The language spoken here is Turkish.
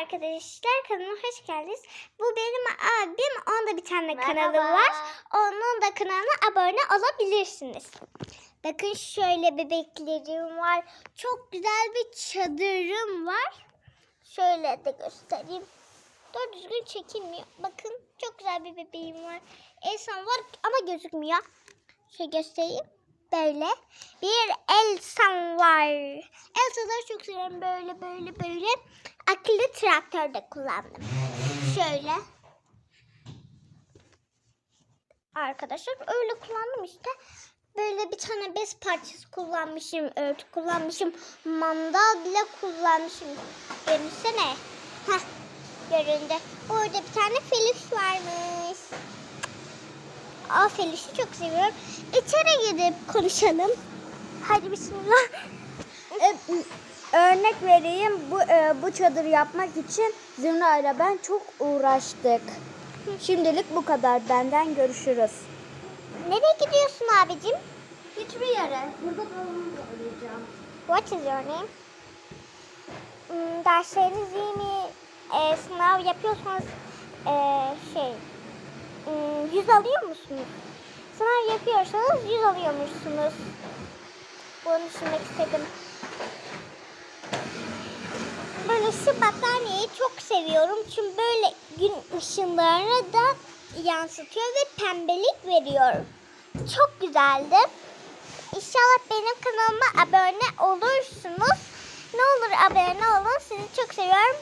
arkadaşlar kanalıma hoş geldiniz. Bu benim abim. Onda bir tane Merhaba. kanalı var. Onun da kanalına abone olabilirsiniz. Bakın şöyle bebeklerim var. Çok güzel bir çadırım var. Şöyle de göstereyim. Doğru düzgün çekilmiyor. Bakın çok güzel bir bebeğim var. Elsa var ama gözükmüyor. Şöyle göstereyim. Böyle. Bir Elsa'm var. Elsa'ları çok seviyorum. Böyle böyle böyle. Akıllı traktör de kullandım. Şöyle. Arkadaşlar öyle kullandım işte. Böyle bir tane bez parçası kullanmışım. Örtü kullanmışım. Mandal bile kullanmışım. Görünsene. Heh. Göründü. Orada bir tane Felix varmış. Aa Felix'i çok seviyorum. İçeri gidip konuşalım. Hadi bismillah. Örnek vereyim bu e, bu çadır yapmak için Zümra ile ben çok uğraştık. Şimdilik bu kadar benden görüşürüz. Nereye gidiyorsun abicim? Hiçbir yere. Burada kalacağım. What is your name? Hmm, dersleriniz iyi mi? Ee, sınav yapıyorsanız ee, şey hmm, yüz alıyor musunuz? Sınav yapıyorsanız yüz alıyormuşsunuz. Bunu düşünmek istedim. Böyle şu battaniyeyi çok seviyorum. Çünkü böyle gün ışınlarını da yansıtıyor ve pembelik veriyor. Çok güzeldi. İnşallah benim kanalıma abone olursunuz. Ne olur abone olun. Sizi çok seviyorum.